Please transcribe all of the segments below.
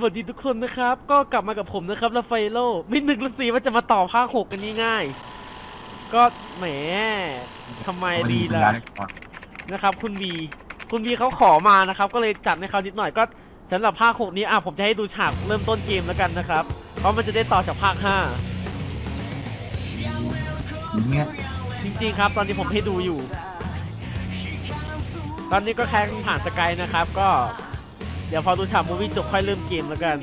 สวัสดีทุกคนนะครับ ก็กลับมากับผมนะครับลาไฟโลไม่นึกละสิว่าจะมาต่อภาคหกกันง่ายๆก็แหมทำไมดีล่ะนะครับ คุณบีคุณบีเขาขอมานะครับ ก็เลยจัดให้เขานิดหน่อยก็สำหรับภาคหกนี้อะผมจะให้ดูฉากเริ่มต้นเกมแล้วกันนะครับ เพราะมันจะได้ต่อจากภาคห้าจริงๆครับ ตอนนี้ผมให้ดูอยู่ ตอนนี้ก็แค่ผ่านสกายนะครับ ก็ เดี๋ยวพอดูฉากมูวี่จบค่อยเริ่มเกมแล้วกัน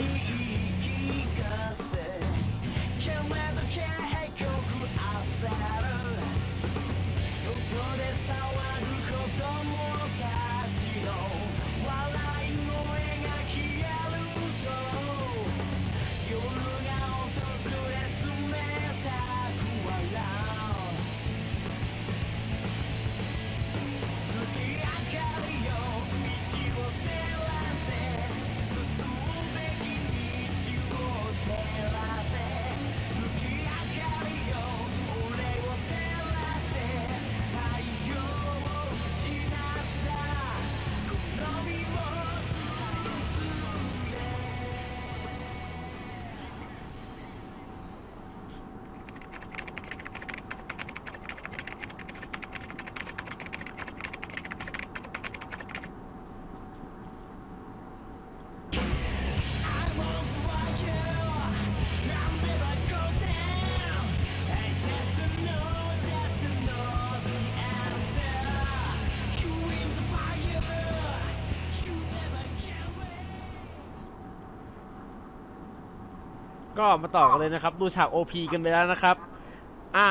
ก็มาต่อกันเลยนะครับ ดูฉาก OP กันไปแล้วนะครับ อ่า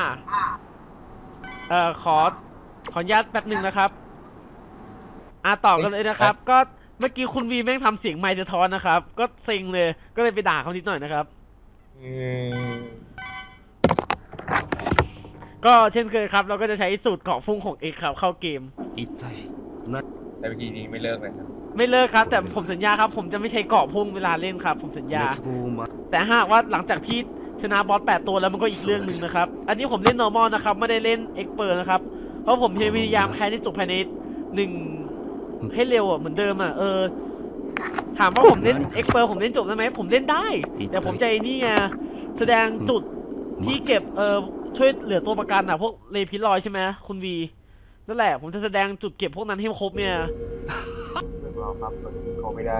เอ่อ ขอ ขออนุญาตแป๊บหนึ่งนะครับ อ่าต่อกันเลยนะครับ ก็เมื่อกี้คุณวีแม่งทำเสียงไมค์สะท้อนนะครับ ก็เซ็งเลย ก็เลยไปด่าเขานิดหน่อยนะครับ อืม ก็เช่นเคยครับ เราก็จะใช้สูตรเกาะฟุ้งของเอกครับ เข้าเกม 一体何 แต่เมื่อกี้นี้ไม่เลิกเลยครับ ไม่เลิกครับ แต่ผมสัญญาครับ ผมจะไม่ใช้เกาะพุ่งเวลาเล่นครับ ผมสัญญา 滅亡を待 แต่หากว่าหลังจากที่ชนะบอสแปดตัวแล้วมันก็อีกเรื่องหนึ่งนะครับ อันนี้ผมเล่น normal นะครับ ไม่ได้เล่น expert นะครับ เพราะผมพยายามแค่ที่จบภายในหนึ่งให้เร็วอะเหมือนเดิมอะเออ ถามว่าผมเล่น expert ผมเล่นจบได้ไหมผมเล่นได้ แต่ผมจะไอ้นี่ไงแสดงจุดที่เก็บเออช่วยเหลือตัวประกันอะพวกเลพิลอยใช่ไหมคุณวีนั่นแหละ ผมจะแสดงจุดเก็บพวกนั้นให้ครบเนี่ยเรื่องเราครับตอนนี้เขาไม่ได้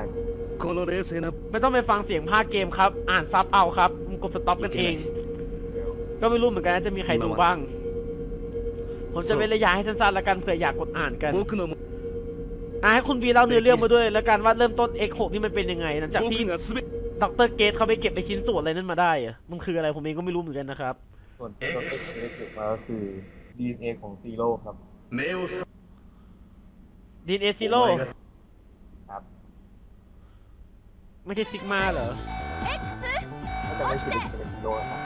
この冷静な ไม่ต้องไปฟังเสียงภาคเกมครับ อ่านซับเอาครับมันกดสต็อปกันเอง ก็ไม่รู้เหมือนกันนะจะมีใครดูบ้าง ผมจะเว้นระยะให้สั้นๆแล้วกันเผื่ออยากกดอ่านกัน 僕のも อ่ะให้คุณบีเล่าเนื้อเรื่องมาด้วยแล้วกันว่าเริ่มต้น X6 นี่มันเป็นยังไงหลังจากที่ 僕が全て ดรเกตเขาไปเก็บไปชิ้นส่วนอะไรนั้นมาได้อะมันคืออะไรผมเองก็ไม่รู้เหมือนกันนะครับ ส่วนที่เราเอ็กซ์เก็บมาก็คือ DNA ของซีโร่ครับ 目を覚 ดีเอซิโร่ お前が ไม่ใช่ซิกมาเหรอ ถ้าจะไม่ใช่เป็นซีโร่นะครับ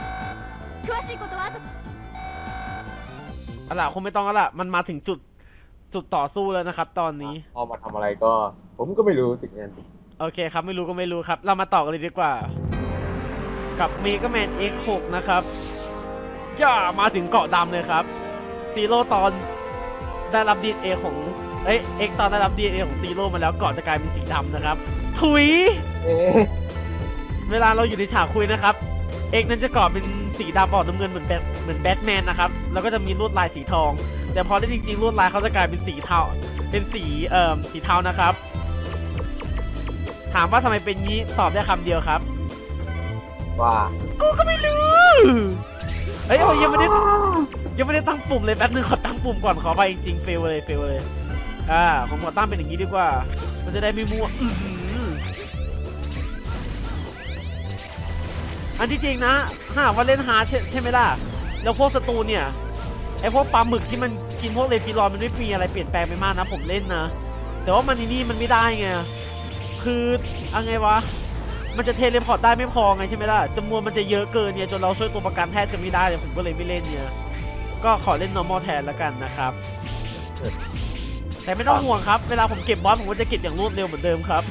詳しいことは後 อะล่ะคงไม่ต้องอะล่ะมันมาถึงจุดจุดต่อสู้แล้วนะครับ ตอนนี้ พอมาทำอะไรก็ ผมก็ไม่รู้สิเงิน โอเคครับ ไม่รู้ก็ไม่รู้ครับ เรามาต่อกันเลยดีกว่า กับเมก a แมน X6 นะครับย่ามาถึงเกาะดำเลยครับซีโร่ตอนได้รับดีเอของ เอ้ย X ตอนได้รับดีเอของซีโร่มาแล้วเกาะจะกลายเป็นสีดำนะครับ ถุยเอ๊ะเวลาเราอยู่ในฉากคุยนะครับ X นั้นจะเกาะเป็นสีดำออกน้ำเงินเหมือนแบทเหมือนแบทแมนนะครับ แล้วก็จะมีลวดลายสีทอง แต่พอได้จริงๆลวดลายเขาจะกลายเป็นสีเทา เป็นสีเอ่อสีเทานะครับ ถามว่าทำไมเป็นงี้ตอบได้คำเดียวครับ ว่ากูก็ไม่รู้เฮ้ยโอ้ยยังไม่ได้ยังไม่ได้ตั้งปุ่มเลยแป๊บนึงขอตั้งปุ่มก่อนขอไปจริงๆเฟลเลยเฟลเลย อ่าผมขอตั้งเป็นอย่างนี้ดีกว่า มันจะได้ไม่มั่ว อื้อหืออันที่จริงนะถ้าหากว่าเล่นฮาร์ดใช่ใช่ไหมล่ะ แล้วพวกศัตรูเนี่ยไอพวกปลาหมึกที่มันกินพวกเลฟิลอนมันไม่มีอะไรเปลี่ยนแปลงไปมากนะผมเล่นนะ แต่ว่ามันนี่นี่มันไม่ได้ไง คือเอาไงวะ มันจะเทเลพอร์ตได้ไม่พอไงใช่ไหมล่ะจำนวนมันจะเยอะเกินเนี่ยจนเราช่วยตัวประกันแทบจะไม่ได้เลยผมก็เลยไม่เล่นเนี่ย ก็ขอเล่น normal แทนแล้วกันนะครับ แต่ไม่ต้องห่วงครับ เวลาผมเก็บบอสผมก็จะเก็บอย่างรวดเร็วเหมือนเดิมครับ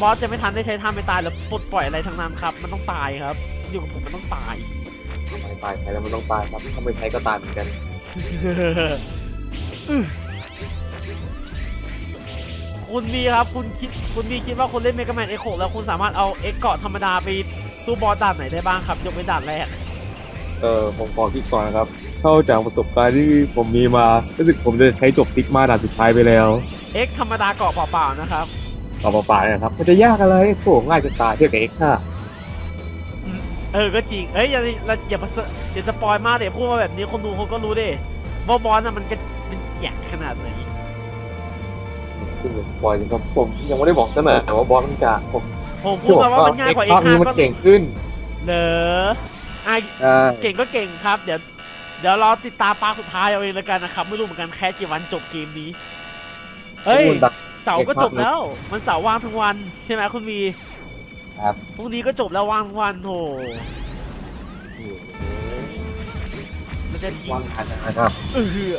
บอสจะไม่ทันได้ใช้ท่าไม่ตายหรือปลดปล่อยอะไรทั้งนั้นครับ มันต้องตายครับ อยู่กับผมมันต้องตาย ทำไมตายใช้แล้วมันต้องตายครับถ้าไม่ใช้ก็ตายเหมือนกันอื้อคุณมีครับ คุณคิดคุณมีคิดว่าคุณเล่นเมก a แมนเอ็กโแล้วคุณสามารถเอาเอ็กเกาะธรรมดาไปสู้บอสด่านไหนได้บ้างครับยกเว้นด่านแรก เออผมขอคิดก่อนนะครับ เท่าจากประสบการณ์ที่ผมมีมารู้สึกผมจะใช้จบติ๊กมาด่านสุดท้ายไปแล้ว เอ็กธรรมดาเกาะเปล่าๆนะครับ ต่อมาป่านะครับ มันจะยากอะไรโถง่ายจะตายเทียบกับเอ็กซ์ค่ะเออ ก็จริง เอ้ยอย่าอย่าอย่ามาสอย่าสปอยมากเดี๋ยวพูดมาแบบนี้คนดูเขาก็รู้ดิว่าบอสน่ะมันก็มันแยกขนาดไหนซึ่งผมปล่อยจริงครับผมยังไม่ได้บอกซะหน่อยแต่ว่าบอสมันจากผมผมพูดมาว่ามันง่ายกว่าเอ็เอ็กกซ์ภาคนี้ห้ามันก็เก่งขึ้นเหรออะใช่เก่งก็เก่งครับ เดี๋ยวเดี๋ยวรอติดตามปาร์ทสุดท้ายเอาเองแล้วกันนะครับ ไม่รู้เหมือนกันแค่กี่วันจบเกมนี้ เฮ้ย เสาร์ก็จบแล้ว มันเสาร์ว่างทั้งวัน ใช่ไหมคุณวีครับ พรุ่งนี้ก็จบแล้วว่างทั้งวันโถมันจะทีวางทันนะครับเออ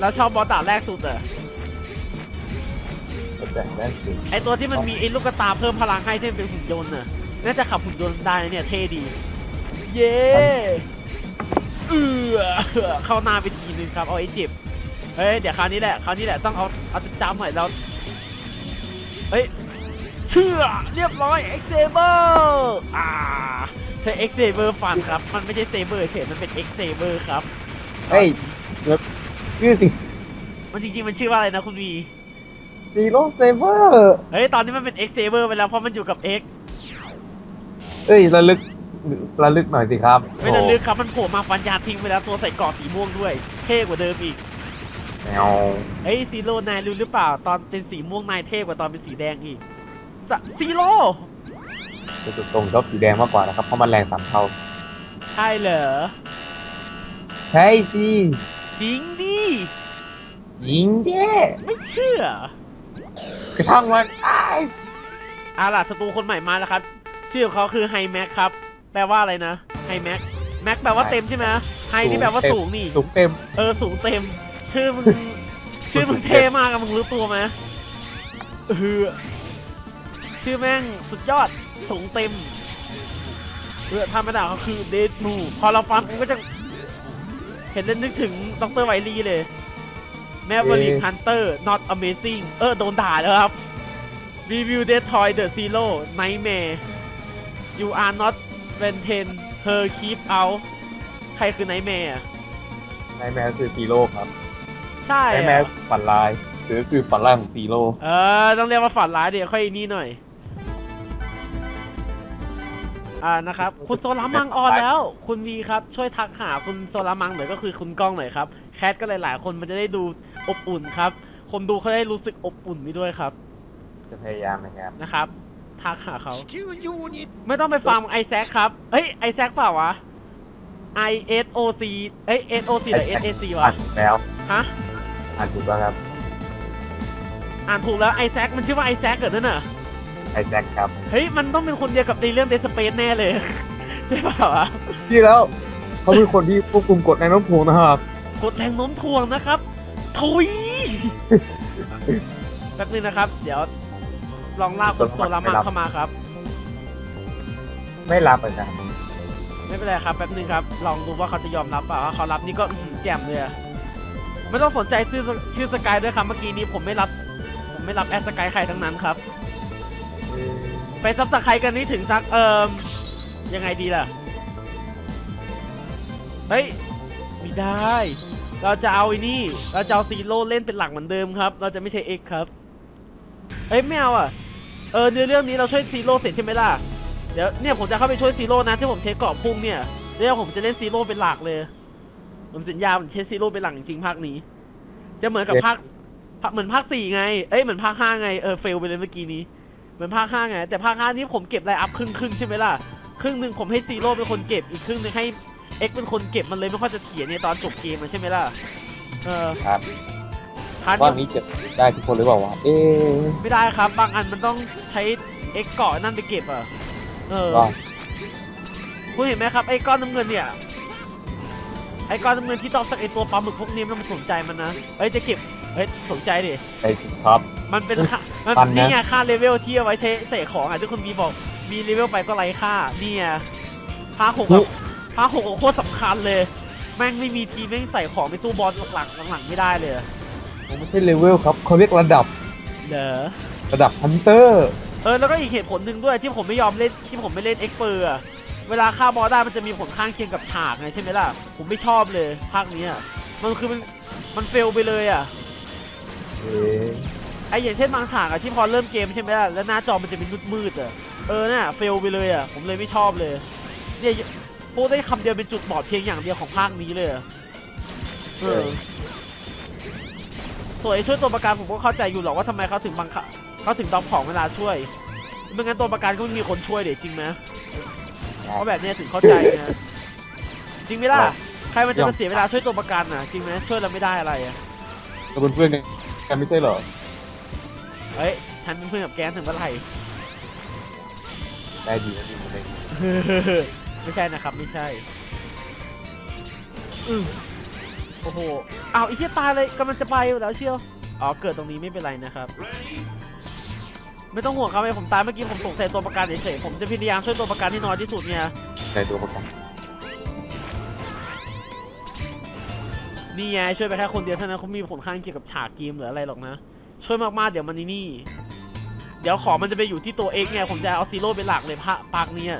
แล้วชอบบอสด่านแรกสุดอะแต่แม่นสุดไอตัวที่มันมีไอลูกกระตาเพิ่มพลังให้ที่มันเป็นหุ่นยนต์น่ะน่าจะขับหุ่นยนต์ได้นะเนี่ยเท่ดี เย้เออเข้าหน้าไปทีนึงครับเอาไอ้เจ็บ เฮ้ยเดี๋ยวคราวนี้แหละคราวนี้แหละต้องเอาเอาจำหน่อยแล้วเฮ้ยเชื่อเรียบร้อยเอ็กเซเบอร์อ่าใช้เอ็กเซเบอร์ฟันครับ มันไม่ใช่เซเบอร์เฉยมันเป็นเอ็กเซเบอร์ครับเฮ้ยชื่อสิมันจริงๆมันชื่อว่าอะไรนะคุณวีซีโร่เซเวอร์เฮ้ยตอนนี้มันเป็น X Saber ไปแล้วเพราะมันอยู่กับ X เอ้ยระลึกระลึกหน่อยสิครับ ไม่ระลึกครับมันโผล่มาฟันยาทิ้งไปแล้วตัวใส่เกราะสีม่วงด้วยเท่กว่าเดิมอีก แมวเฮ้ยซีโร่นายรู้หรือเปล่า ตอนเป็นสีม่วงนายเท่กว่าตอนเป็นสีแดงอีกสะซีโร่จะจุดตรงชอบสีแดงมากกว่านะครับ เพราะมันแรงสามเท่า ใช่เหรอ ใช่สิจริงดิจริงเด้ไม่เชื่อกระช่างมันอ้ายอาล่ะศัตรูคนใหม่มาแล้วครับ ชื่อของเขาคือไฮแม็กครับ แปลว่าอะไรนะไฮแม็กแม็กแปลว่าเต็มใช่ไหมไฮนี่แปลว่าสูงนี่ สูงเต็ม เออ สูงเต็ม ชื่อมึงชื่อมึงเท่มากอะมึงรู้ตัวไหมเออชื่อแม่งสุดยอดสูงเต็มเออธรรมดาเขาคือเดดมูพอเราฟังมันก็จะ เห็นแล้วนึกถึงดรไวลีเลย แมวลิกฮันเตอร์ not amazing เออ โดนด่าแล้วครับ review dead toy the zero nightmare you are not when ten her keep out ใครคือ nightmare อะนายแมวคือซีโร่ครับ ใช่นายอะแมวฝันลายหรือคือฝันลายของซีโร่เออต้องเรียกว่าฝันร้ายเดี๋ยวค่อยนี่หน่อย อ่านะครับ คุณโซลามังออนแล้ว คุณวีครับช่วยทักหาคุณโซลามังหน่อยก็คือคุณก้องหน่อยครับ แคทก็หลาย ๆ คนมันจะได้ดูอบอุ่นครับ คนดูเขาได้รู้สึกอบอุ่นไปด้วยครับจะพยายามนะครับนะครับทักหาเขา ไม่ต้องไปฟังไอแซคครับ เฮ้ยไอแซคเปล่าวะ I S O C เอ้ย S O C หรือ S A C วะอ่านถูกแล้วฮะ อ่านถูกแล้วครับ อ่านถูกแล้วไอแซคมันชื่อว่าไอแซคเหรอนั่นน่ะไอแซคครับ เฮ้ยมันต้องเป็นคนเดียวกับในเรื่องเดสเปซแน่เลย ใช่เปล่าวะที่แล้ว เขาคือคนที่ควบคุมกฎในน้ำพวงนะครับ กดแรงโน้มถ่วงนะครับทุยแป๊บนึงนะครับ เดี๋ยว ลองลากคุณโซลามังเข้ามาครับ ไม่รับอาจารย์ไม่เป็นไรครับแป๊บนึงครับ ลองดูว่าเขาจะยอมรับเปล่าถ้าเขารับนี่ก็อื้อหือแจ่มเลยอะ ไม่ต้องสนใจชื่อชื่อสกายด้วยครับเมื่อกี้นี้ผมไม่รับ ผมไม่รับแอดสกายใครทั้งนั้นครับ ไปซับสไครกันนี่ถึงสักเอ่มยังไงดีล่ะ เฮ้ยไม่ได้ เราจะเอาไอ้นี่ เราจะเอาซีโร่เล่นเป็นหลักเหมือนเดิมครับ เราจะไม่ใช่เอ็กครับ เอ้ยไม่เอาอะ เออในเรื่องนี้เราช่วยซีโร่เสร็จใช่ไหมล่ะ เดี๋ยวเนี่ยผมจะเข้าไปช่วยซีโร่นะที่ผมเทเกาะพุ่งเนี่ย เดี๋ยวผมจะเล่นซีโร่เป็นหลักเลย ผมสัญญาผมเทซีโร่เป็นหลักจริงๆภาคนี้ จะเหมือนกับภาคภาคเหมือนภาคสี่ไง เอ้ยเหมือนภาคห้าไง เออเฟลไปเลยเมื่อกี้นี้ เหมือนภาคห้าไง แต่ภาคห้านี้ผมเก็บไลน์อัพครึ่งครึ่งๆใช่ไหมล่ะ ครึ่งหนึ่งผมให้ซีโร่เป็นคนเก็บ อีกครึ่งหนึ่งให้เอ็กเป็นคนเก็บมันเลยไม่ค่อยจะเถียงในตอนจบเกมมันใช่ไหมล่ะ เออครับพาร์ทว่านี้นี้จะได้ทุกคนหรือเปล่าวะ เอ๊ะไม่ได้ครับ บางอันมันต้องใช้เอ็กเกาะนั่นไปเก็บอะ เออว่าคุณเห็นไหมครับไอ้ก้อนน้ำเงินเนี่ย ไอ้ก้อนน้ำเงินที่ต้องสักไอ้ตัวปลาหมึกพวกนี้มันสนใจมันนะเอ้ยจะเก็บเอ้ยสนใจดิไปสิครับมันเป็นค่ามันปันนะนี่ไงค่าเลเวลที่เอาไว้ใช้เสกของอะที่คุณบีบอกมีเลเวลไปก็ไร้ค่านี่ไงพาหกแบบพาหกโคตรสำคัญเลย แม่งไม่มีทีแม่งใส่ของไปสู้บอลหลักๆหลังๆไม่ได้เลยผมไม่ใช่เลเวลครับเขาเรียกระดับเด้อระดับฮันเตอร์ เออแล้วก็อีกเหตุผลหนึ่งด้วยที่ผมไม่ยอมเล่นที่ผมไม่เล่นเอ็กเปอร์อะ เวลาฆ่าบอสได้มันจะมีผลข้างเคียงกับฉากไงใช่ไหมล่ะ ผมไม่ชอบเลยภาคเนี้ยมันคือมันมันเฟลไปเลยอะเอ๊ะไออย่างเช่นบางฉากอะที่พอเริ่มเกมใช่ไหมล่ะแล้วหน้าจอมันจะเป็นมืดๆอะเออน่ะเฟลไปเลยอะผมเลยไม่ชอบเลยเนี่ยพูดได้คำเดียวเป็นจุดบอดเพียงอย่างเดียวของภาคนี้เลยอะเออส่วนไอ้ช่วยตัวประกันผมก็เข้าใจอยู่หรอกว่าทำไมเขาถึงบังคับเขาถึงดรอปของเวลาช่วยไม่งั้นตัวประกันก็ไม่มีคนช่วยเด็จริงไหม เพราะแบบเนี้ยถึงเข้าใจนะจริงไหมล่ะใครมันจะมาเสียเวลาช่วยตัวประกันอะจริงไหมช่วยเราไม่ได้อะไรอะเราเป็นเพื่อนกันไม่ใช่เหรอเฮ้ยฉันเป็นเพื่อนกับแกนถึงเมื่อไหร่ได้ดีนะดีนะได้ดีไม่ใช่นะครับ ไม่ใช่อือโอ้โหอ้าวไอ้เหี้ยตายเลยกำลังจะไปอยู่แล้วเชียวอ๋อเกิดตรงนี้ไม่เป็นไรนะครับ ไม่ต้องห่วงครับไอ้ผมตายเมื่อกี้ผมสงสัยตัวประกันเฉยๆผมจะพยายามช่วยตัวประกันให้น้อยที่สุดเนี่ยได้ตัวประกันนี่ไงช่วยไปแค่คนเดียวเท่านั้นเขามีผลข้างเคียงกับฉากเกมหรืออะไรหรอกนะ ช่วยมากๆเดี๋ยวมันนี่นี่เดี๋ยวของมันจะไปอยู่ที่ตัวเอกไงผมจะเอาซีโร่เป็นหลักเลยพระปากเนี้ย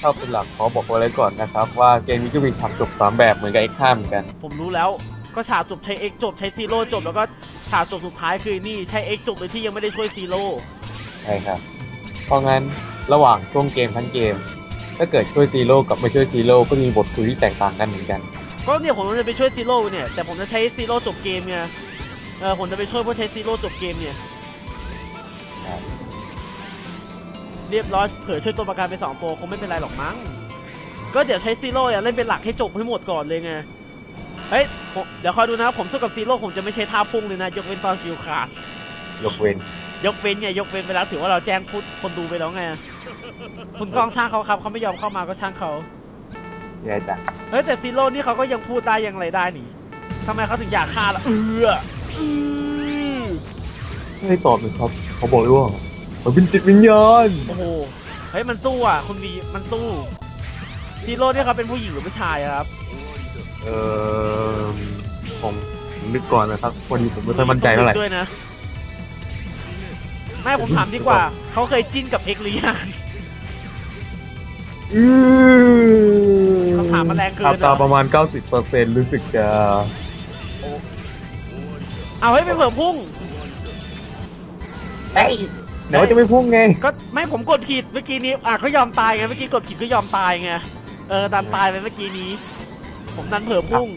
ถ้าเป็นหลักขอบอกไว้เลยก่อนนะครับ ว่าเกมนี้ก็มีฉากจบสามแบบเหมือนกับ X5 เหมือนกัน ผมรู้แล้ว ก็ฉากจบใช้เอ็กจบใช้ซีโร่จบแล้วก็ฉากจบสุดท้ายคือนี่ใช้เอ็กจบโดยที่ยังไม่ได้ช่วยซีโร่ใช่ครับ เพราะงั้นระหว่างช่วงเกมทั้งเกม ถ้าเกิดช่วยซีโร่กับไม่ช่วยซีโร่ก็มีบทคุยที่แตกต่างกันเหมือนกัน ก็เนี่ยผมจะไปช่วยซีโร่เนี่ยแต่ผมจะใช้ซีโร่จบเกมไงเออผมจะไปช่วยเพื่อใช้ซีโร่จบเกมเนี่ยครับเรียบร้อยเผื่อช่วยตัวประกันไปสองตัวคงไม่เป็นไรหรอกมั้งก็เดี๋ยวใช้ซีโร่เนี่ยเล่นเป็นหลักให้จบให้หมดก่อนเลยไง เฮ้ยผมเดี๋ยวคอยดูนะผมสู้กับซีโร่ผมจะไม่ใช้ท่าพุ่งเลยนะยกเว้นตอนฟิวขาดยกเว้นยกเว้นไงยกเว้นไปแล้วถือว่าเราแจ้งพูดคนดูไปแล้วไงคุณกล้องช่างเขาครับเขาไม่ยอมเข้ามาก็ช่างเขาแย่จังเฮ้ยแต่ซีโร่นี่เขาก็ยังพูดได้ยังอะไรได้นี่ทำไมเขาถึงอยากฆ่าล่ะเอออือไม่ได้ตอบเลยครับเขาบอกเลยว่ามันเป็นจิตวิญญาณโอ้โหเฮ้ยมันสู้อะคุณวีมันสู้ซีโร่นี่เขาเป็นผู้หญิงหรือผู้ชายอะครับ เออผมผมนึกก่อนนะครับพอดีผมไม่ค่อยมั่นใจเท่าไหร่ ด้วยนะ ไม่ผมถามดีกว่า เขาเคยจิ้นกับเอ็กซ์หรือยังอืมคำถามมันแรงเกินอัเหรอตราประมาณ 90%รู้สึกจะเอาให้ยไปเผื่อพุ่งไหนว่าจะไม่พุ่งไง ก็ไม่ผมกดผิดเมื่อกี้นี้ อะเขายอมตายไง เมื่อกี้กดผิดก็ยอมตายไง เออดันตายไปเมื่อกี้นี้ ผมดันเผื่อพุ่ง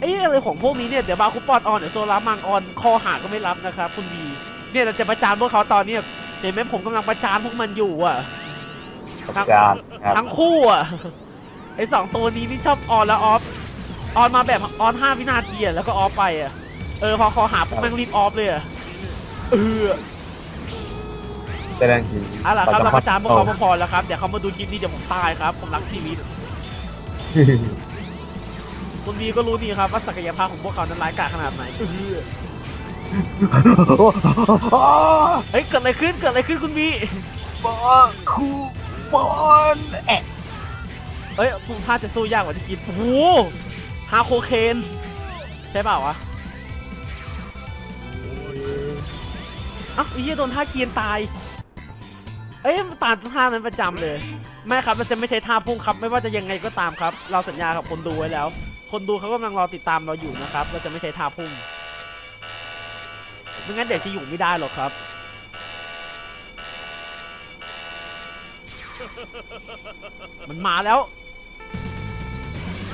เอ้ยอะไรของพวกนี้เนี่ย เดี๋ยวบาคุปอนออนเดี๋ยวโซลามังออน คอหาก็ไม่รับนะครับคุณบีเนี่ยเราจะประจานพวกเขาตอนเนี้ยเห็นไหมผมกำลังประจานพวกมันอยู่อะอาจารย์ครับทั้งคู่อะไอสองตัวนี้นี่ชอบออนแล้วออฟออนมาแบบออนห้าวินาทีอะแล้วก็ออฟไปอะเออพอคอหาปุ๊บแม่งรีบออฟเลยอะเออแสดงถึงเอาล่ะครับเราประจานพวกเอเขาพอๆแล้วครับเดี๋ยวเขามาดูคลิปนี้เดี๋ยวผมตายครับผมรักชีวิต คุณบีก็รู้ดีครับว่าศักยภาพของพวกเขานั้นร้ายกาจขนาดไหนเออเฮ้ยเกิดอะไรขึ้นเกิดอะไรขึ้นคุณบีบอคูบอลแอะเฮ้ยผมท่าจะสู้ยากกว่าที่คิดโอ้โหฮาโคเคนใช่เปล่าวะเอ้าไอ้เหี้ยโดนท่าเกียนตาย เอ้ยมันตามท่านั้นประจำเลยไม่ครับมันจะไม่ใช่ท่าพุ่งครับ ไม่ว่าจะยังไงก็ตามครับ เราสัญญากับคนดูไว้แล้ว คนดูเขากำลังรอติดตามเราอยู่นะครับเราจะไม่ใช่ท่าพุ่งไม่งั้นเด็กจะอยู่ไม่ได้หรอกครับมันมาแล้ว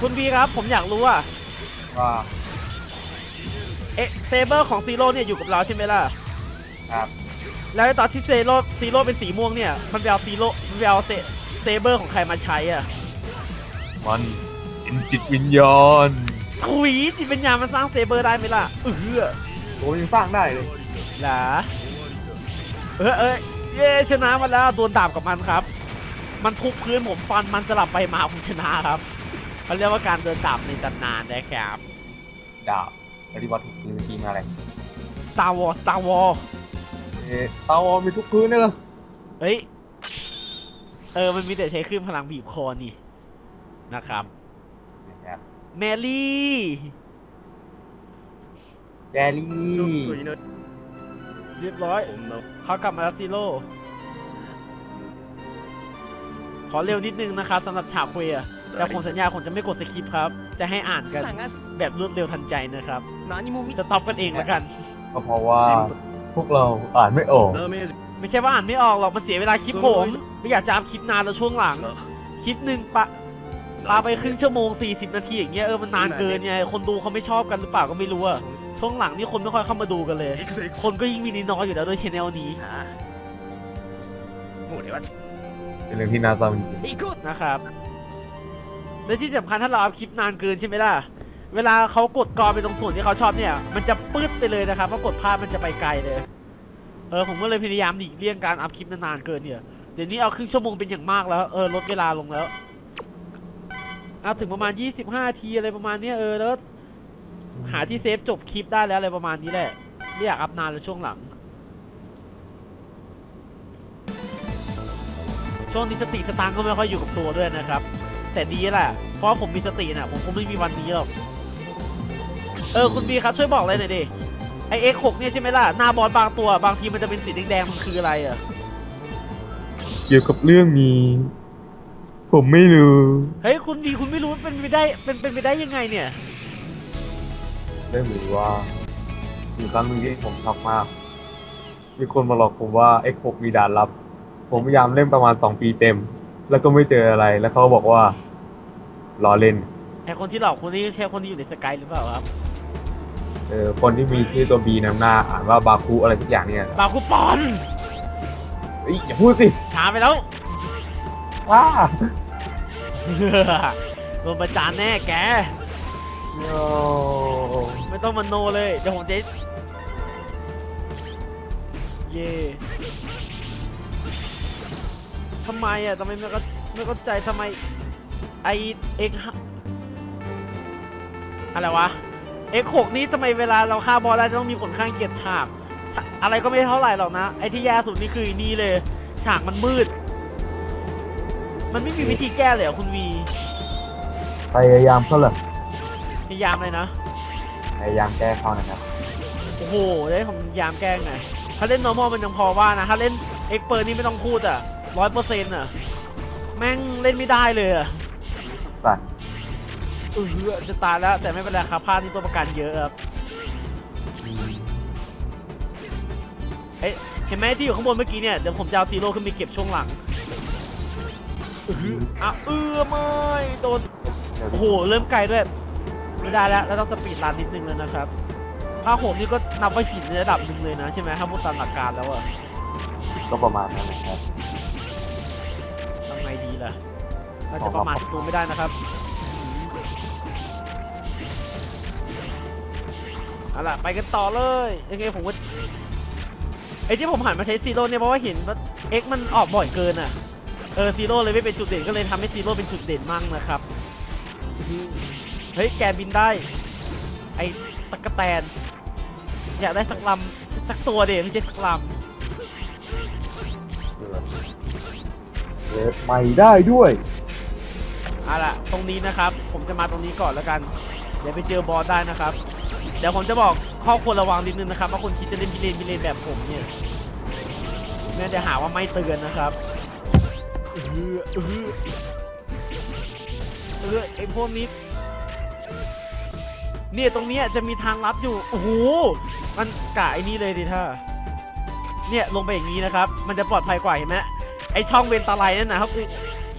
คุณบีครับผมอยากรู้ว่าว่าเอ๊ะเซเบอร์ของซีโร่เนี่ยอยู่กับเราใช่ไหมล่ะ ครับ แล้วตอนที่เซโร่ซีโร่เป็นสีม่วงเนี่ย มันไปเอาซีโร่มันไปเอาเซเซเบอร์ของใครมาใช้อะ มัน เป็นจิตวิญญาณถุยจิตวิญญาณมันสร้างเซเบอร์ได้ไหมล่ะเออผมยังสร้างได้เลยหรอเออเออเย้ชนะมาแล้วโดนดาบกับมันครับ มันทุบพื้นผมฟันมันสลับไปมาผมชนะครับเขาเรียกว่าการเดินดาบในตำนานนะครับดาบปฏิวัติถูกพื้นเมื่อกี้มาอะไร Star Wars Star Wars เอ๊ะเตามีทุกพื้นเลยเหรอเฮ้ยเออมันมีแต่ใช้คลื่นพลังบีบคอนี่นะครับนะครับ แมรี่ แกลี่ ちょっといない เรียบร้อย こんな เขากลับมาแล้วซีโร่ ขอเร็วนิดนึงนะครับสำหรับฉากคุยอะแต่ผมสัญญาผมจะไม่กดสคริปต์ครับ จะให้อ่านกัน 探す แบบรวดเร็วทันใจนะครับ 何も見 จะตอบกันเองแล้วกัน ก็เพราะว่าพวกเราอ่านไม่ออก ダメージ ไม่ใช่ว่าอ่านไม่ออกหรอก มันเสียเวลาคลิปผม ไม่อยากจะอัพคลิปนานแล้วช่วงหลัง さ คลิปหนึ่งปะ ลาไปครึ่งชั่วโมง 40 นาทีอย่างเงี้ยเออมันนานเกินไงคนดูเขาไม่ชอบกันหรือเปล่าก็ไม่รู้อะช่วงหลังนี่คนไม่ค่อยเข้ามาดูกันเลย คนก็ยิ่งมีนิน้อยอยู่แล้วด้วยชแนลนี้เป็นเรื่องที่น่าเศร้าจริงๆนะครับและที่สำคัญถ้าเราอัพคลิปนานเกินใช่ไหมล่ะเวลาเขากดกรไปตรงส่วนที่เขาชอบเนี่ย มันจะปื๊ดไปเลยนะครับเพราะกดภาพมันจะไปไกลเลย เออผมก็เลยพยายามหลีกเลี่ยงการอัพคลิปนานๆเกินเนี่ยเดี๋ยวนี้เอาครึ่งชั่วโมงเป็นอย่างมากแล้วเออลดเวลาลงแล้ว เอาถึงประมาณ 25 ทีอะไรประมาณนี้เออแล้วหาที่เซฟจบคลิปได้แล้วอะไรประมาณนี้แหละไม่อยากอัพนานแล้วช่วงหลัง ช่วงนี้สติสตางค์ก็ไม่ค่อยอยู่กับตัวด้วยนะครับ แต่ดีแหละเพราะว่าผมมีสตินะผมคงไม่มีวันนี้หรอกเออคุณบีครับช่วยบอกเลยหน่อยดิไอเอ็กหกเนี่ยใช่ไหมล่ะหน้าบอสบางตัว บางทีมันจะเป็นสีแดงๆมันคืออะไรอะ เกี่ยวกับเรื่องนี้ ผมไม่รู้ เฮ้ยคุณบีคุณไม่รู้เป็นไปได้เป็นเป็นไปได้ยังไงเนี่ยเรื่องหรือว่ามีครั้งหนึงที่ผมช็อกมาก มีคนมาหลอกผมว่า X6 มีด่านลับ ผมพยายามเล่นประมาณ2ปีเต็ม แล้วก็ไม่เจออะไร แล้วเขาบอกว่ารอเล่นไอคนที่หลอกคุณนี่ใช่คนที่อยู่ในสกายหรือเปล่าครับ เออคนที่มีชื่อตัว B นำหน้า อ่านว่าบาคูอะไรสักอย่างเนี่ยบาคูปอนเอ้ยอย่าพูดสิช้าไปแล้วว้า โดนประจานแน่แกโนไม่ต้องมาโนเลย เดี๋ยวผมจะเย่ทำไมอะทำไมไม่ก็ไม่เข้าใจทำไมไอเอ็กอะไรวะเอ็กหกนี้ทำไมเวลาเราฆ่าบอสแล้วจะต้องมีผลข้างเคียงฉาก อะไรก็ไม่เท่าไหร่หรอกนะ ไอที่แย่สุดนี่คือนี่เลย ฉากมันมืด มันไม่มีวิธีแก้เลยเหรอคุณวี พยายามเขาเหรอพยายามเลยนะ พยายามแก้เขานะครับ โอ้โหได้ผมยามแกล้งไงถ้าเล่น normal มันยังพอว่านะ ถ้าเล่น expert นี่ไม่ต้องพูดอะร้อยเปอร์เซ็นต์อะ แม่งเล่นไม่ได้เลยอะสัตว์เออจะตายแล้ว แต่ไม่เป็นไรครับพลาดที่ตัวประกันเยอะครับเอ้ยเห็นไหมที่อยู่ข้างบนเมื่อกี้เนี่ย เดี๋ยวผมจะเอาซีโร่ขึ้นไปเก็บช่วงหลังเอออะเออไม่โดนโอ้โหเริ่มไกลด้วยไม่ได้แล้วแล้วต้องสปีดรันนิดนึงเลยนะครับภาคโหมนี่ก็นับว่าหินในระดับหนึ่งเลยนะใช่ไหมถ้าพูดตามหลักการแล้วอะก็ประมาณนั้นนะครับทำไงดีล่ะเราจะประมาทศัตรูไม่ได้นะครับเอาล่ะไปกันต่อเลยยังไงผมก็ไอ้ที่ผมหันมาใช้ซีโร่เนี่ยเพราะว่าเห็นว่าเอ็กมันออกบ่อยเกินอะ เออซีโร่เลยไม่เป็นจุดเด่นก็เลยทำให้ซีโร่เป็นจุดเด่นมั่งนะครับ เฮ้ยแกบินได้ ไอ้ตะกะแตน อยากได้สักลำสักตัวเดียวไม่ใช่สักลำเกิดใหม่ได้ด้วยเอาล่ะตรงนี้นะครับ ผมจะมาตรงนี้ก่อนแล้วกัน เดี๋ยวไปเจอบอสได้นะครับ เดี๋ยวผมจะบอกข้อควรระวังนิดนึงนะครับว่าคนคิดจะเล่นพิเรนพิเรนแบบผมเนี่ยแม่จะหาว่าไม่เตือนนะครับ เออเออเออไอพวกนี้เนี่ยตรงเนี้ยจะมีทางลับอยู่ โอ้โห มันกะไอ้นี่เลยดิท่าเนี่ยลงไปอย่างนี้นะครับ มันจะปลอดภัยกว่าเห็นไหมไอช่องเวนตาไลนั่นนะครับ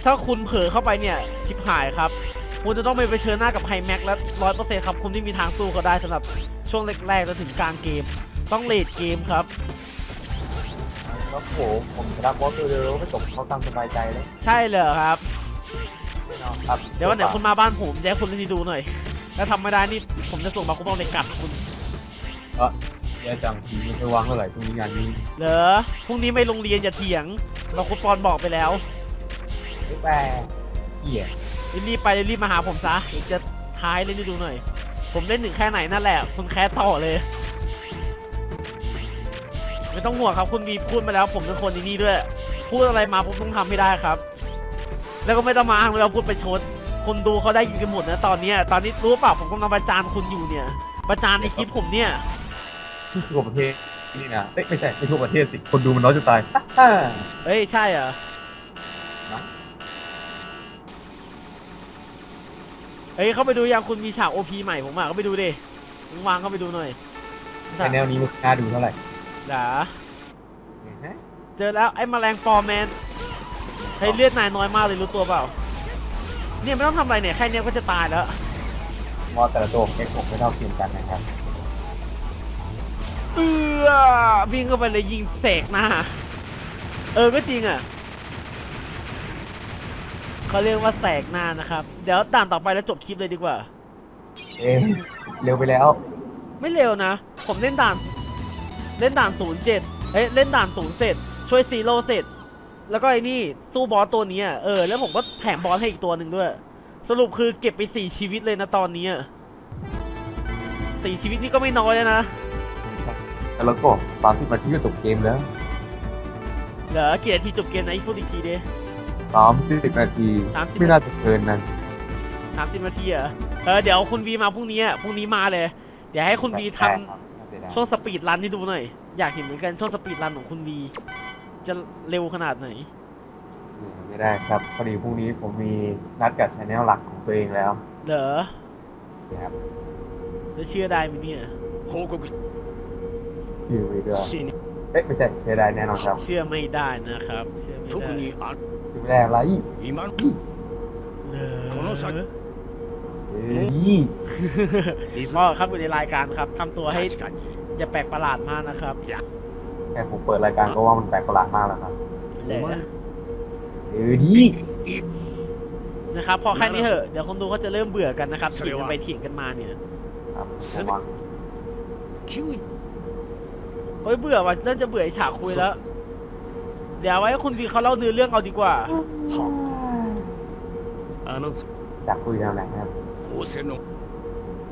ถ้าคุณเผลอเข้าไปเนี่ยชิบหายครับ คุณจะต้องไปเผชิญหน้ากับไฮแม็กและร้อยเปอร์เซ็นต์ครับ คุณไม่มีทางสู้เขาได้สำหรับช่วงแรกๆจนถึงกลางเกม ต้องเลดเกมครับ แล้วโหผมจะรับบอสเร็วๆไม่ตกเขาตามสบายใจเลยใช่เหรอครับ แน่นอนครับเดี๋ยววันไหนคุณมาบ้านผมจะให้คุณเล่นให้ดูหน่อย ถ้าทำไม่ได้นี่ผมจะส่งมาคุณบอลเลยกัดคุณแย่จังทีไม่เคยวางเท่าไหร่พรุ่งนี้งานนี้เหรอพรุ่งนี้ไม่โรงเรียนอย่าเถียง เราคุณปอนบอกไปแล้วไม่แปลเหี้ยรีบๆไปรีบมาหาผมซะเดี๋ยวจะท้ายเล่นให้ดูหน่อย ผมเล่นถึงแค่ไหนนั่นแหละ คุณแค่ต่อเลย ไม่ต้องห่วงครับ คุณมีพูดมาแล้ว ผมเป็นคนที่นี่ด้วย พูดอะไรมาผมต้องทำให้ได้ครับ แล้วก็ไม่ต้องมาอ้างเลยว่าพูดไปชดคนดูเขาได้ยินกันหมดนะตอนเนี้ยตอนนี้รู้เปล่าผมกำลังประจานคุณอยู่เนี่ย ประจานในคลิปผมเนี่ย ทั่วประเทศนี่นะเอ้ยไม่ใช่ไม่ทั่วประเทศสิคนดูมันน้อยจะตายฮ่าเฮ้ยใช่เหรอนะเฮ้ยเข้าไปดูยังคุณมีฉากโอพีใหม่ผมอะเข้าไปดูดิมึงวางเข้าไปดูหน่อยแต่แนวนี้มันน่าดูเท่าไหร่ เดี๋ยวอือฮะเจอแล้วไอ้แมลงฟอร์แมนเฮ้ยเลือดนายน้อยมากเลยรู้ตัวเปล่า เนี่ยไม่ต้องทำอะไรเนี่ยแค่เนี้ยก็จะตายแล้ว มอแต่ละตัวเอ็กผมไม่เท่าเทียมกันนะครับ เออวิ่งเข้าไปเลยยิงเสกหน้า เออก็จริงอะเขาเรียกว่าแสกหน้านะครับ เดี๋ยวด่านต่อไปแล้วจบคลิปเลยดีกว่า เอ๊ะเร็วไปแล้ว ไม่เร็วนะ ผมเล่นด่าน เล่นด่านศูนย์เจ็ดเอ้ยเล่นด่านศูนย์เสร็จ ช่วยซีโร่เสร็จ แล้วก็ไอ้นี่สู้บอสตัวนี้อะเออแล้วผมก็แถมบอสให้อีกตัวหนึ่งด้วย สรุปคือเก็บไปสี่ชีวิตเลยนะตอนนี้อะสี่ชีวิตนี่ก็ไม่น้อยแล้วนะแล้วก็ตามที่มาที่จะจบเกมแล้วเหลือกี่นาทีจบเกมนะอีกพูดอีกทีเด้สามสิบนาที30ไม่น่าจะเกินนั้นสามสิบนาทีเหรอเออเดี๋ยวคุณวีมาพรุ่งนี้อะพรุ่งนี้มาเลย เดี๋ยวให้คุณวีทำได้ครับน่า ช่วงสปีดรันที่ดูหน่อย อยากเห็นเหมือนกันช่วงสปีดรันของคุณวี จะเร็วขนาดไหน ไม่ได้ครับพอดีพรุ่งนี้ผมมีนัดกับชแนลหลักของตัวเองแล้วเหรอครับจะเชื่อได้ไหมเนี่ยชื่อไม่ได้เอ๊ะไม่ใช่เชื่อได้แน่นอนครับ เชื่อไม่ได้นะครับ เชื่อไม่ได้ทุกคนนี้ไม่ได้อะไรกเหรอ นี่ก็ครับอยู่ในรายการครับทำตัวให้อย่าแปลกประหลาดมากนะครับแค่ผมเปิดรายการก็ว่ามันแปลกประหลาดมากแล้วครับเออนี่นะครับ พอแค่นี้เหอะเดี๋ยวคนดูเขาจะเริ่มเบื่อกันนะครับถียงไปถียงกันมาเนี่ยครับโอ้ยเบื่อว่ะเริ่มจะเบื่อฉากคุยแล้ว เดี๋ยวไว้คุณวีเขาเล่าเนื้อเรื่องเอาดีกว่าจากคุยแนวไหนครับ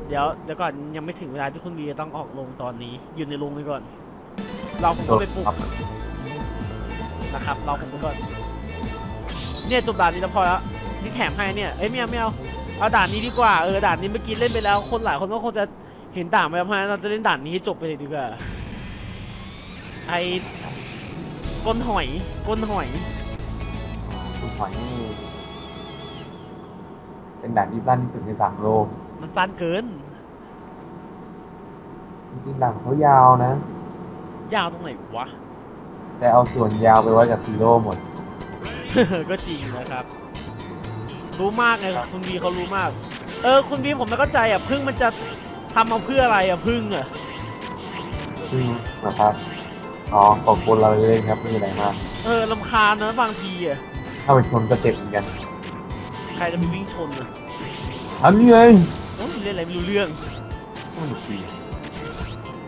เดี๋ยวเดี๋ยวก่อนยังไม่ถึงเวลาที่คุณวีจะต้องออกลงตอนนี้ อยู่ในโรงไปก่อน เราผมก็ไปปลุกครับนะครับ เราผมไปก่อน เนี่ยจบด่านนี้แล้วพอแล้วนี่แถมให้เนี่ยเอ้ยไม่เอาไม่เอาเอาด่านนี้ดีกว่าเออด่านนี้เมื่อกี้เล่นไปแล้ว คนหลายคนก็คงจะเห็นด่านไปแล้วเพราะฉะนั้นเราจะเล่นด่านนี้ให้จบไปเลยดีกว่าไอ้ก้นหอยก้นหอยคุณหอยนี่ เป็นด่านที่สั้นที่สุดในสามโลก มันสั้นเกิน จริงๆด่านเขายาวนะ ยาวตรงไหนวะ แต่เอาส่วนยาวไปไว้กับซีโร่หมด ก็จริงนะครับ รู้มากไงคุณบีเขารู้มาก เออ คุณบีผมไม่เข้าใจอะพึ่งมันจะทำมาเพื่ออะไรอะพึ่งอะ ซึ่งนะครับ อ๋อขอบคุณเราเลยครับไม่มีอะไรมากเออลำคาญนะบางทีอะ ถ้าไปชนก็เจ็บเหมือนกัน ใครจะไปวิ่งชนอะอันนี้ไงโอ้ยเล่นอะไรไม่รู้เรื่องมันดี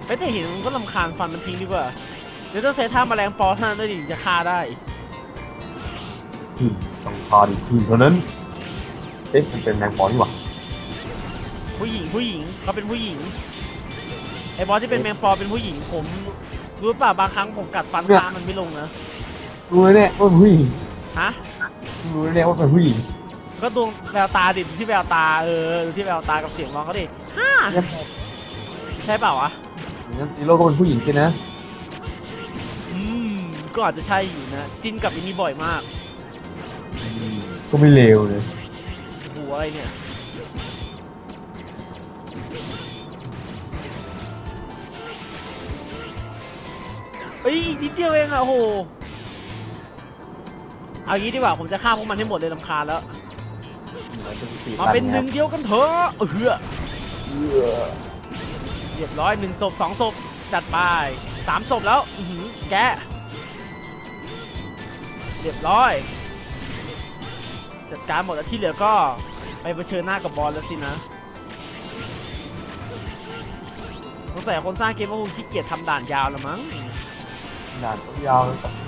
เฮ้ยแต่เห็นมันก็ลำคาญฟันมันทิ้งดีกว่าเดี๋ยวต้องใช้ท่าแมลงปอเท่านั้นด้วยดิถึงจะฆ่าได้อืมต้องพอดีคืนเท่านั้น เอ๊ะมันเป็นแมงปอนี่หว่าผู้หญิงผู้หญิงเขาเป็นผู้หญิงไอ้บอสที่เป็นแมงปอเป็นผู้หญิงผมรู้ป่ะบางครั้งผมกัดฟันฆ่ามันไม่ลงนะรู้แน่ๆว่าเป็นผู้หญิงฮะรู้แน่ๆว่าเป็นผู้หญิง ก็ดวงแววตาดิดูที่แววตาเออดูที่แววตากับเสียงร้องเขาดิฮ่าใช่เปล่าวะงั้นซีโร่ก็เป็นผู้หญิงใช่นะ อืมก็อาจจะใช่อยู่นะจินกับอินี่บ่อยมากอืมก็ไม่เลวเลยหัวไอ้เนี่ยเอ้ยอีกนิดเดียวเองอะโหเอางี้ดีกว่าผมจะฆ่าพวกมันให้หมดเลยลำคาญแล้ว มาเป็นหนึ่งเดียวกันเถอะเออเรียบร้อยหนึ่งศพสองศพจัดไปสามศพแล้วอือหือแกะเรียบร้อย จัดการหมดแล้วที่เหลือก็ไปเผชิญหน้ากับบอลแล้วสินะสงสัยคนสร้างเกมก็คงขี้เกียจทำด่านยาวละมั้งด่านเขายาว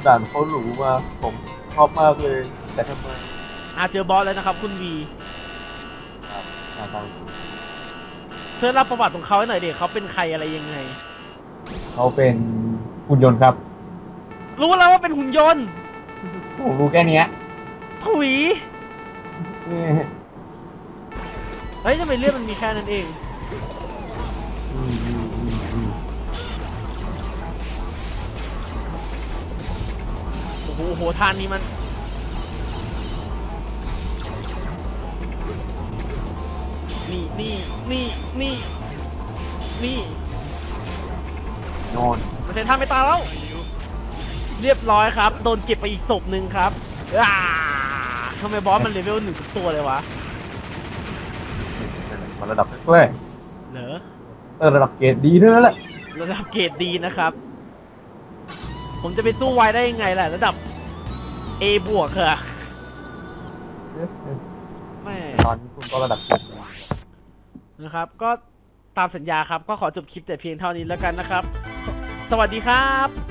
ด่านเขาหรูมาผมชอบมากเลยแต่ทำไม อาเจอบอสแล้วนะครับ คุณวีครับมาฟังคุช่วยเล่ประวัติของเขาให้หน่อยเด็กเขาเป็นใครอะไรยังไง เขาเป็นหุ่นยนต์ครับ รู้แล้วว่าเป็นหุ่นยนต์ผมรู้แค่นี้ยถุยนี่เฮ้ยทำไมเรื่องมันมีแค่นั้นเองโอ้โหโหทานนี้มัน นี่นี่นี่นี่นี่นอนมันใช้ท่าไม่ตายแล้ว เรียบร้อยครับ โดนเก็บไปอีกศพหนึ่งครับอ่าทำไมบอสมันเลเวลหนึ่งทุกตัวเลยวะ มันระดับเว้ยเหรอเออระดับเกรดดีเท่านั้นแหละระดับเกรดดีนะครับ ผมจะไปสู้ไวได้ยังไงล่ะ ระดับ A บวกเหรอแม่ตอนนี้คุณก็ระดับเกรดดี นะครับ ก็ตามสัญญาครับ ก็ขอจบคลิปแต่เพียงเท่านี้แล้วกันนะครับ สวัสดีครับ